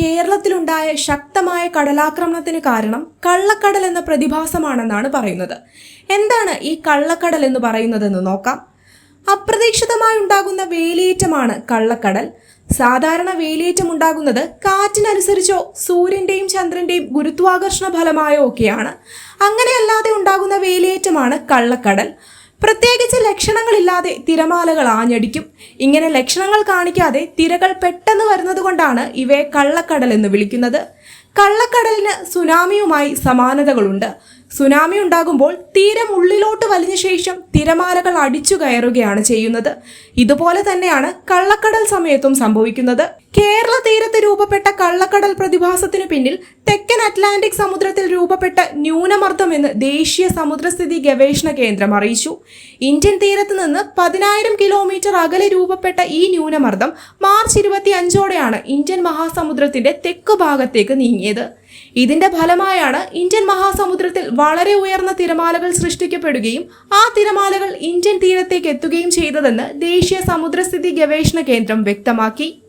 കേരളത്തിലുണ്ടായ ശക്തമായ കടലാക്രമണത്തിന് കാരണം കള്ളക്കടൽ എന്ന പ്രതിഭാസമാണെന്നാണ് പറയുന്നത്. എന്താണ് ഈ കള്ളക്കടൽ എന്ന് പറയുന്നതെന്ന് നോക്കാം. അപ്രതീക്ഷിതമായി ഉണ്ടാകുന്ന വേലിയേറ്റമാണ് കള്ളക്കടൽ. സാധാരണ വേലിയേറ്റം ഉണ്ടാകുന്നത് കാറ്റിനനുസരിച്ചോ സൂര്യന്റെയും ചന്ദ്രന്റെയും ഗുരുത്വാകർഷണ ഫലമായോ ഒക്കെയാണ്. അങ്ങനെയല്ലാതെ ഉണ്ടാകുന്ന വേലിയേറ്റമാണ് കള്ളക്കടൽ. പ്രത്യേകിച്ച് ലക്ഷണങ്ങളില്ലാതെ തിരമാലകൾ ആഞ്ഞടിക്കും. ഇങ്ങനെ ലക്ഷണങ്ങൾ കാണിക്കാതെ തിരകൾ പെട്ടെന്ന് വരുന്നതുകൊണ്ടാണ് ഇവയെ കള്ളക്കടൽ എന്ന് വിളിക്കുന്നത്. കള്ളക്കടലിന് സുനാമിയുമായി സമാനതകളുണ്ട്. സുനാമി ഉണ്ടാകുമ്പോൾ തീരം ഉള്ളിലോട്ട് വലിഞ്ഞ ശേഷം തിരമാലകൾ അടിച്ചു കയറുകയാണ് ചെയ്യുന്നത്. ഇതുപോലെ തന്നെയാണ് കള്ളക്കടൽ സമയത്തും സംഭവിക്കുന്നത്. കേരള തീരത്ത് രൂപപ്പെട്ട കള്ളക്കടൽ പ്രതിഭാസത്തിനു പിന്നിൽ തെക്കൻ അറ്റ്ലാന്റിക് സമുദ്രത്തിൽ രൂപപ്പെട്ട ന്യൂനമർദ്ദം എന്ന് ദേശീയ സമുദ്രസ്ഥിതി ഗവേഷണ കേന്ദ്രം അറിയിച്ചു. ഇന്ത്യൻ തീരത്ത് നിന്ന് പതിനായിരം കിലോമീറ്റർ അകലെ രൂപപ്പെട്ട ഈ ന്യൂനമർദ്ദം മാർച്ച് ഇരുപത്തി അഞ്ചോടെയാണ് ഇന്ത്യൻ മഹാസമുദ്രത്തിന്റെ തെക്ക് ഭാഗത്തേക്ക് നീങ്ങിയത്. ഇതിന്റെ ഫലമായാണ് ഇന്ത്യൻ മഹാസമുദ്രത്തിൽ വളരെ ഉയർന്ന തിരമാലകൾ സൃഷ്ടിക്കപ്പെടുകയും ആ തിരമാലകൾ ഇന്ത്യൻ തീരത്തേക്ക് എത്തുകയും ചെയ്തതെന്ന് ദേശീയ സമുദ്രസ്ഥിതി ഗവേഷണ കേന്ദ്രം വ്യക്തമാക്കി.